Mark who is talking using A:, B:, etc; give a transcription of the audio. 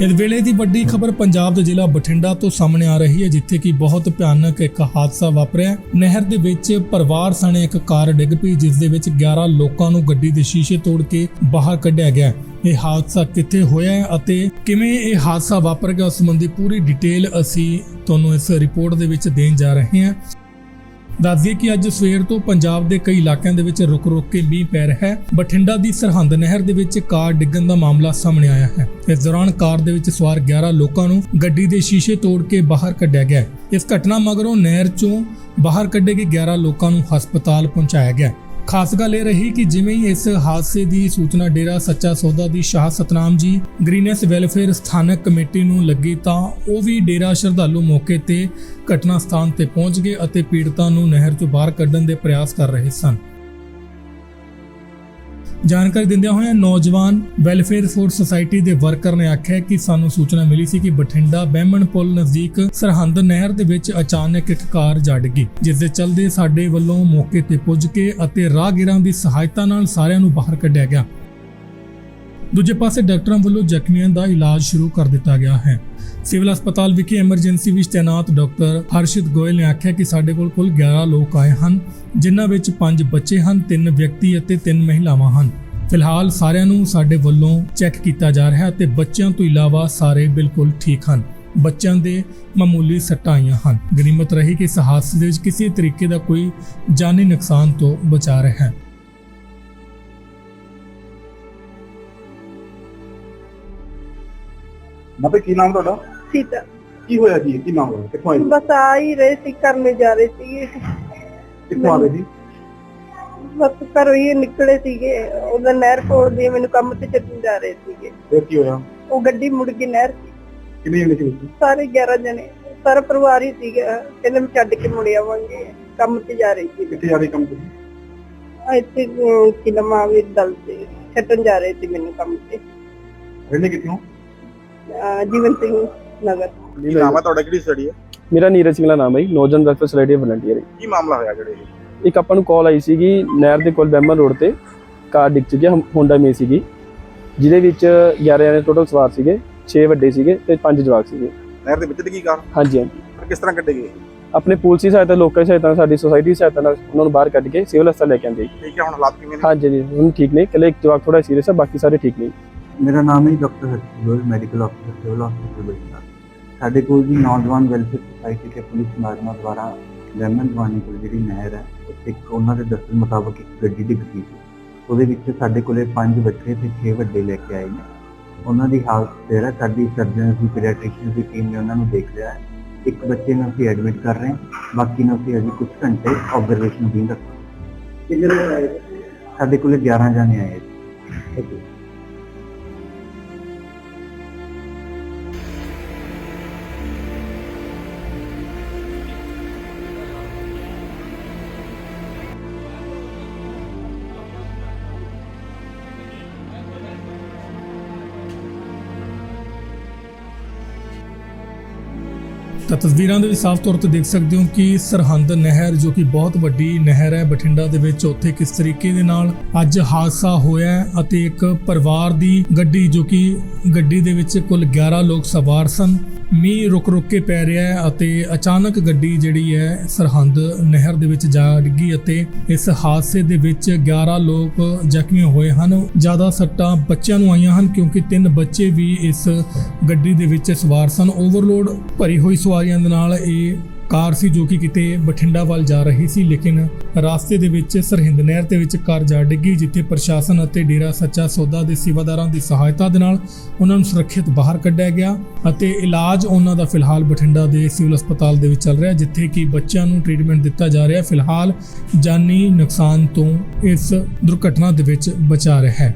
A: ਇਸ ਵੇਲੇ ਦੀ ਵੱਡੀ ਖਬਰ ਪੰਜਾਬ ਦੇ ਜ਼ਿਲ੍ਹਾ ਬਠਿੰਡਾ ਤੋਂ ਸਾਹਮਣੇ ਆ ਰਹੀ ਹੈ, ਜਿੱਥੇ ਕਿ ਬਹੁਤ ਭਿਆਨਕ ਇੱਕ ਹਾਦਸਾ ਵਾਪਰਿਆ ਨਹਿਰ ਦੇ ਵਿੱਚ ਪਰਿਵਾਰ ਸਣੇ ਇੱਕ ਕਾਰ ਡਿੱਗ ਪਈ, ਜਿਸ ਦੇ ਵਿੱਚ 11 ਲੋਕਾਂ ਨੂੰ ਗੱਡੀ ਦੇ ਸ਼ੀਸ਼ੇ ਤੋੜ ਕੇ ਬਾਹਰ ਕੱਢਿਆ ਗਿਆ ਇਹ ਹਾਦਸਾ ਕਿੱਥੇ ਹੋਇਆ ਹੈ ਅਤੇ ਕਿਵੇਂ ਇਹ ਹਾਦਸਾ ਵਾਪਰ ਗਿਆ, ਉਸ ਸੰਬੰਧੀ ਪੂਰੀ ਡਿਟੇਲ ਅਸੀਂ ਤੁਹਾਨੂੰ ਇਸ ਰਿਪੋਰਟ ਦੇ ਵਿੱਚ ਦੇਣ ਜਾ ਰਹੇ ਹਾਂ। ਦੱਸ ਕਿ ਅੱਜ ਸਵੇਰ ਤੋਂ ਪੰਜਾਬ ਦੇ ਕਈ ਇਲਾਕਿਆਂ ਦੇ ਵਿੱਚ ਰੁਕ-ਰੁਕ ਕੇ ਮੀਂਹ ਪੈ ਰਿਹਾ ਹੈ। ਬਠਿੰਡਾ ਦੀ ਸਰਹੰਦ ਨਹਿਰ ਦੇ ਵਿੱਚ ਕਾਰ ਡਿੱਗਣ ਦਾ ਮਾਮਲਾ ਸਾਹਮਣੇ ਆਇਆ ਹੈ। ਇਸ ਦੌਰਾਨ ਕਾਰ ਦੇ ਵਿੱਚ ਸਵਾਰ 11 ਲੋਕਾਂ ਨੂੰ ਗੱਡੀ ਦੇ ਸ਼ੀਸ਼ੇ ਤੋੜ ਕੇ ਬਾਹਰ ਕੱਢਿਆ ਗਿਆ ਇਸ ਘਟਨਾ ਮਗਰੋਂ ਨਹਿਰ ਚੋਂ ਬਾਹਰ ਕੱਢੇ ਗਏ 11 ਲੋਕਾਂ ਨੂੰ ਹਸਪਤਾਲ ਪਹੁੰਚਾਇਆ ਗਿਆ ਖਾਸ ਗੱਲ ਇਹ ਰਹੀ ਕਿ ਜਿਵੇਂ ਹੀ ਇਸ ਹਾਦਸੇ ਦੀ ਸੂਚਨਾ ਡੇਰਾ ਸੱਚਾ ਸੌਦਾ ਦੀ ਸ਼ਾਹ ਸਤਨਾਮ ਜੀ ਗ੍ਰੀਨੈਸ ਵੈਲਫੇਅਰ ਸਥਾਨਕ ਕਮੇਟੀ ਨੂੰ ਲੱਗੀ ਤਾਂ ਉਹ ਵੀ ਡੇਰਾ ਸ਼ਰਧਾਲੂ ਮੌਕੇ ਤੇ ਘਟਨਾ ਸਥਾਨ ਤੇ ਪਹੁੰਚ ਗਏ ਅਤੇ ਪੀੜਤਾਂ ਨੂੰ ਨਹਿਰ ਤੋਂ ਬਾਹਰ ਕੱਢਣ ਦੇ ਪ੍ਰਯਾਸ ਕਰ ਰਹੇ ਸਨ। ਜਾਣਕਾਰੀ ਦਿੰਦਿਆਂ ਹੋਇਆਂ ਨੌਜਵਾਨ ਵੈਲਫੇਅਰ ਫੋਰਸ ਸੁਸਾਇਟੀ ਦੇ ਵਰਕਰ ਨੇ ਆਖਿਆ ਕਿ ਸਾਨੂੰ ਸੂਚਨਾ ਮਿਲੀ ਸੀ ਕਿ ਬਠਿੰਡਾ ਬਹਿਮਣ ਪੁਲ ਨਜ਼ਦੀਕ ਸਰਹੰਦ ਨਹਿਰ ਦੇ ਵਿੱਚ ਅਚਾਨਕ ਇੱਕ ਕਾਰ ਜੜ ਗਈ, ਜਿਸ ਦੇ ਚਲਦੇ ਸਾਡੇ ਵੱਲੋਂ ਮੌਕੇ ਤੇ ਪੁੱਜ ਕੇ ਅਤੇ ਰਾਹਗੀਰਾਂ ਦੀ ਸਹਾਇਤਾ ਨਾਲ ਸਾਰਿਆਂ ਨੂੰ ਬਾਹਰ ਕੱਢਿਆ ਗਿਆ। ਦੂਜੇ ਪਾਸੇ ਡਾਕਟਰਾਂ ਵੱਲੋਂ ਜ਼ਖਮੀਆਂ ਦਾ ਇਲਾਜ ਸ਼ੁਰੂ ਕਰ ਦਿੱਤਾ ਗਿਆ ਹੈ। ਸਿਵਲ ਹਸਪਤਾਲ ਵਿਖੇ ਐਮਰਜੈਂਸੀ ਵਿੱਚ ਤੈਨਾਤ ਡਾਕਟਰ ਹਰਸ਼ਿਤ ਗੋਇਲ ਨੇ ਆਖਿਆ ਕਿ ਸਾਡੇ ਕੋਲ ਕੁੱਲ 11 ਲੋਕ ਆਏ ਹਨ, ਜਿਨ੍ਹਾਂ ਵਿੱਚ 5 ਬੱਚੇ ਹਨ 3 ਵਿਅਕਤੀ ਅਤੇ 3 ਮਹਿਲਾਵਾਂ ਹਨ। ਫਿਲਹਾਲ ਸਾਰਿਆਂ ਨੂੰ ਸਾਡੇ ਵੱਲੋਂ ਚੈੱਕ ਕੀਤਾ ਜਾ ਰਿਹਾ ਹੈ ਤੇ ਬੱਚਿਆਂ ਤੋਂ ਇਲਾਵਾ ਸਾਰੇ ਬਿਲਕੁਲ ਠੀਕ ਹਨ। ਬੱਚਿਆਂ ਦੇ ਮਾਮੂਲੀ ਸੱਟਾਂ ਆਈਆਂ ਹਨ। ਗਨੀਮਤ ਰਹੀ ਕਿ ਇਸ ਹਾਦਸੇ ਦੇ ਵਿੱਚ ਕਿਸੇ ਤਰੀਕੇ ਦਾ ਕੋਈ ਜਾਨੀ ਨੁਕਸਾਨ ਤੋਂ ਬਚਾ ਰਿਹਾ ਹੈ।
B: ਮਾਪੇ ਕੀ ਨਾਮ ਤੁਹਾਡਾ?
C: ਸੀਤਾ।
B: ਕੀ ਹੋਇਆ ਜੀ? ਕੀ ਨਾਮ ਹੋਇਆ ਕਿੱਥੋਂ ਆਏ?
C: ਬਸ ਆ ਹੀ ਰਹੇ ਸੀ ਕਰਨੇ ਜਾ ਰਹੇ ਸੀਗੇ।
B: ਕਿੱਥੋਂ ਆਏ ਸੀ
C: ਬਸ ਘਰੋਂ ਹੀ ਨਿਕਲੇ ਸੀਗੇ। ਉਹਦਾ ਨਹਿਰ ਕੋਲ ਦੀ ਮੈਨੂੰ ਕੰਮ ਤੇ ਚੱਲਣ ਜਾ ਰਹੇ ਸੀਗੇ।
B: ਫਿਰ ਕੀ ਹੋਇਆ?
C: ਉਹ ਗੱਡੀ ਮੁੜ ਗਈ ਨਹਿਰ 'ਚ।
B: ਕਿੰਨੇ ਜਣੇ ਸੀ
C: ਸਾਰੇ 11 ਜਣੇ। ਸਾਰਾ ਪਰਿਵਾਰ ਹੀ ਸੀਗਾ। ਕਹਿੰਦੇ ਮੈਂ ਛੱਡ ਕੇ ਮੁੜ ਆਵਾਂਗੇ। ਕੰਮ ਤੇ ਜਾ ਰਹੀ ਸੀ।
B: ਕਿੱਥੇ ਜਾ ਰਹੇ ਕੰਮ ਤੁਸੀਂ
C: ਆ ਇੱਥੇ ਅਮ, ਕੀ ਨਾਮ ਆ ਵੀ ਦਲ ਤੇ। ਛੱਡਣ ਜਾ ਰਹੇ ਸੀ ਮੈਨੂੰ ਕੰਮ ਤੇ।
B: ਰਹਿੰਦੇ ਕਿੱਥੇ? ਹੋ
C: ਅਹ, ਜੀਵਨ ਸਿੰਘ ਨਗਰ।
B: ਕੀ ਨਾਮ ਹੈ ਤੁਹਾਡਾ? ਕਿਹੜੀ ਸਟੱਡੀ ਹੈ?
D: ਮੇਰਾ ਨੀਰਜ ਸਿੰਘਲਾ ਨਾਮ ਹੈ ਜੀ, ਨੌਜਵਾਨ ਵੈਲਫੇਅਰ ਸੋਸਾਇਟੀ ਵਲੰਟੀਅਰ ਹੈ
B: ਕੀ ਮਾਮਲਾ ਹੋਇਆ ਜਿਹੜੇ ਇਹ?
D: ਇੱਕ ਆਪਾਂ ਨੂੰ ਕਾਲ ਆਈ ਸੀਗੀ ਨਹਿਰ ਦੇ ਕੋਲ ਬੈਮਨ ਰੋਡ ਤੇ ਕਾਰ ਡਿੱਗ ਚੁੱਕੀ ਹੈ ਹੋਂਡਾ ਮੇ ਸੀਗੀ। ਜਿਹਦੇ ਵਿੱਚ 11 ਜਣੇ ਟੋਟਲ ਸਵਾਰ ਸੀਗੇ 6 ਵੱਡੇ ਸੀਗੇ ਤੇ 5 ਜਵਾਕ ਸੀਗੇ।
B: ਨਹਿਰ ਦੇ ਵਿੱਚ ਡਿੱਗੀ ਕਾਰ?
D: ਹਾਂਜੀ ਹਾਂਜੀ।
B: ਫਿਰ ਕਿਸ ਤਰ੍ਹਾਂ ਕੱਢੇ ਗਏ?
D: ਆਪਣੇ ਪੁਲਿਸ ਸਹਾਇਤਾ ਲੋਕਾਂ ਦੀ ਸਹਾਇਤਾ ਸਾਡੀ ਸੋਸਾਇਟੀ ਦੀ ਸਹਾਇਤਾ ਨਾਲ ਉਹਨਾਂ ਨੂੰ ਬਾਹਰ ਕੱਢ ਕੇ ਸਿਵਲ ਹਸਪਤਾਲ ਲੈ ਕੇ ਆਂਦੇ
B: ਠੀਕ ਹੈ ਹੁਣ ਹਾਲਾਤ ਕਿਵੇਂ ਨੇ?
D: ਹਾਂਜੀ ਜੀ ਹੁਣ ਠੀਕ ਨੇ। ਇਕੱਲੇ ਇੱਕ ਜਵਾਕ ਥੋੜਾ ਸੀਰੀਅਸ ਹੈ ਬਾਕੀ ਸਾਰੇ ਠੀਕ ਨੇ
E: ਮੇਰਾ ਨਾਮ ਹੈ ਡਾਕਟਰ ਹਰਜੀਤ ਗੋਇਲ ਮੈਡੀਕਲ ਅਫਸਰ ਸਿਵਲ ਹਸਪੀਟਲ ਬਠਿੰਡਾ ਸਾਡੇ ਕੋਲ ਜੀ ਨੌਜਵਾਨ ਵੈਲਫੇਅਰ ਸੁਸਾਇਟੀ ਤੇ ਪੁਲਿਸ ਮੁਲਾਜ਼ਮਾਂ ਦੁਆਰਾ ਲੈਮਨ ਦਵਾਨੀ ਕੋਲ ਜਿਹੜੀ ਨਹਿਰ ਹੈ ਉੱਥੇ ਇੱਕ ਉਹਨਾਂ ਦੇ ਦੱਸਣ ਮੁਤਾਬਕ ਇੱਕ ਗੱਡੀ ਡਿੱਗ ਗਈ ਉਹਦੇ ਵਿੱਚ ਸਾਡੇ ਕੋਲੇ ਪੰਜ ਬੱਚੇ ਤੇ 6 ਵੱਡੇ ਲੈ ਕੇ ਆਏ ਨੇ। ਉਹਨਾਂ ਦੀ ਹਾਲਤ ਹੈ ਸਾਡੀ ਸਰਜਨ ਦੀ ਪੀਡੀਆਟ੍ਰਿਸ਼ੀਅਨ ਦੀ ਟੀਮ ਨੇ ਉਹਨਾਂ ਨੂੰ ਦੇਖ ਲਿਆ ਹੈ। ਇੱਕ ਬੱਚੇ ਨੂੰ ਅਸੀਂ ਐਡਮਿਟ ਕਰ ਰਹੇ ਹਾਂ ਬਾਕੀ ਨੂੰ ਅਸੀਂ ਅਜੇ ਕੁਝ ਘੰਟੇ ਆਬਜ਼ਰਵੇਸ਼ਨ ਅਧੀਨ ਰੱਖਾਂਗੇ।
B: ਕਿੰਨੇ ਲੋਕ ਆਏ?
E: ਸਾਡੇ ਕੋਲੇ 11 ਜਾਣੇ ਆਏ। ਜੀ
A: ਤਾਂ ਤਸਵੀਰਾਂ ਦੇ ਵਿੱਚ ਸਾਫ਼ ਤੌਰ ਤੇ ਦੇਖ ਸਕਦੇ ਹੋ ਕਿ ਸਰਹੰਦ ਨਹਿਰ ਜੋ ਕਿ ਬਹੁਤ ਵੱਡੀ ਨਹਿਰ ਹੈ, ਬਠਿੰਡਾ ਦੇ ਵਿੱਚ ਉੱਥੇ ਕਿਸ ਤਰੀਕੇ ਦੇ ਨਾਲ ਅੱਜ ਹਾਦਸਾ ਹੋਇਆ ਅਤੇ ਇੱਕ ਪਰਿਵਾਰ ਦੀ ਗੱਡੀ ਜੋ ਕਿ ਗੱਡੀ ਦੇ ਵਿੱਚ ਕੁੱਲ 11 ਲੋਕ ਸਵਾਰ ਸਨ। ਮੀਂਹ ਰੁਕ ਰੁਕ ਕੇ ਪੈ ਰਿਹਾ ਹੈ ਅਤੇ ਅਚਾਨਕ ਗੱਡੀ ਜਿਹੜੀ ਹੈ ਸਰਹੰਦ ਨਹਿਰ ਦੇ ਵਿੱਚ ਜਾ ਡਿੱਗੀ ਅਤੇ ਇਸ ਹਾਦਸੇ ਦੇ ਵਿੱਚ 11 ਲੋਕ ਜ਼ਖਮੀ ਹੋਏ ਹਨ। ਜ਼ਿਆਦਾ ਸੱਟਾਂ ਬੱਚਿਆਂ ਨੂੰ ਆਈਆਂ ਹਨ ਕਿਉਂਕਿ ਤਿੰਨ ਬੱਚੇ ਵੀ ਇਸ ਗੱਡੀ ਦੇ ਵਿੱਚ ਸਵਾਰ ਸਨ। ਓਵਰਲੋਡ ਭਰੀ ਹੋਈ ਸਵਾਰੀਆਂ ਦੇ ਨਾਲ ਇਹ ਕਾਰ ਸੀ ਜੋ ਕਿ ਕਿਤੇ ਬਠਿੰਡਾ ਵੱਲ ਜਾ ਰਹੀ ਸੀ, ਲੇਕਿਨ ਰਾਸਤੇ ਦੇ ਵਿੱਚ ਸਰਹਿੰਦ ਨਹਿਰ ਦੇ ਵਿੱਚ ਕਾਰ ਜਾ ਡਿੱਗੀ, ਜਿੱਥੇ ਪ੍ਰਸ਼ਾਸਨ ਅਤੇ ਡੇਰਾ ਸੱਚਾ ਸੌਦਾ ਦੇ ਸੇਵਾਦਾਰਾਂ ਦੀ ਸਹਾਇਤਾ ਦੇ ਨਾਲ ਉਹਨਾਂ ਨੂੰ ਸੁਰੱਖਿਅਤ ਬਾਹਰ ਕੱਢਿਆ ਗਿਆ ਅਤੇ ਇਲਾਜ ਉਹਨਾਂ ਦਾ ਫਿਲਹਾਲ ਬਠਿੰਡਾ ਦੇ ਸਿਵਲ ਹਸਪਤਾਲ ਦੇ ਵਿੱਚ ਚੱਲ ਰਿਹਾ, ਜਿੱਥੇ ਕਿ ਬੱਚਿਆਂ ਨੂੰ ਟ੍ਰੀਟਮੈਂਟ ਦਿੱਤਾ ਜਾ ਰਿਹਾ। ਫਿਲਹਾਲ ਜਾਨੀ ਨੁਕਸਾਨ ਤੋਂ ਇਸ ਦੁਰਘਟਨਾ ਦੇ ਵਿੱਚ ਬਚਾ ਰਿਹਾ ਹੈ।